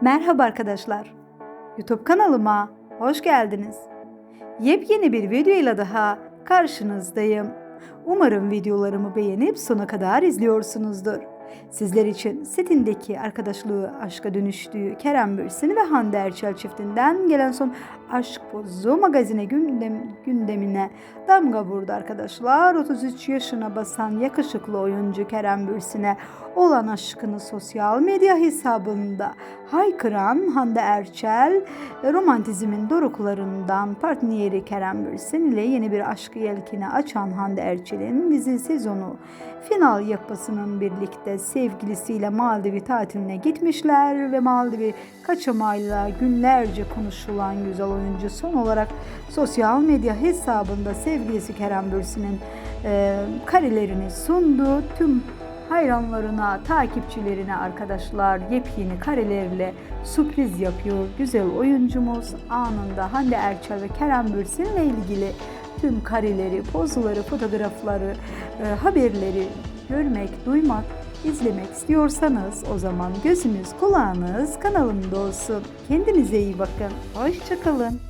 Merhaba arkadaşlar. YouTube kanalıma hoş geldiniz. Yepyeni bir videoyla daha karşınızdayım. Umarım videolarımı beğenip sona kadar izliyorsunuzdur. Sizler için setindeki arkadaşlığı aşka dönüştüğü Kerem Bürsin ve Hande Erçel çiftinden gelen son Aşk Pozu magazine gündem, gündemine damga vurdu arkadaşlar. 33 yaşına basan yakışıklı oyuncu Kerem Bürsin'e olan aşkını sosyal medya hesabında haykıran Hande Erçel romantizmin doruklarından partneri Kerem Bürsin ile yeni bir aşkı yelkini açan Hande Erçel'in dizi sezonu final yapısının birlikte sevgilisiyle Maldiv'i tatiline gitmişler ve Maldiv'i kaçamayla günlerce konuşulan güzel oyuncu son olarak sosyal medya hesabında sevgilisi Kerem Bürsin'in e, karelerini sundu. Tüm hayranlarına, takipçilerine arkadaşlar yepyeni karelerle sürpriz yapıyor. Güzel oyuncumuz anında Hande Erçel ve Kerem Bürsin'le ilgili tüm kareleri, pozları, fotoğrafları, e, haberleri görmek, duymak, izlemek istiyorsanız o zaman gözünüz, kulağınız kanalımda olsun. Kendinize iyi bakın. Hoşçakalın.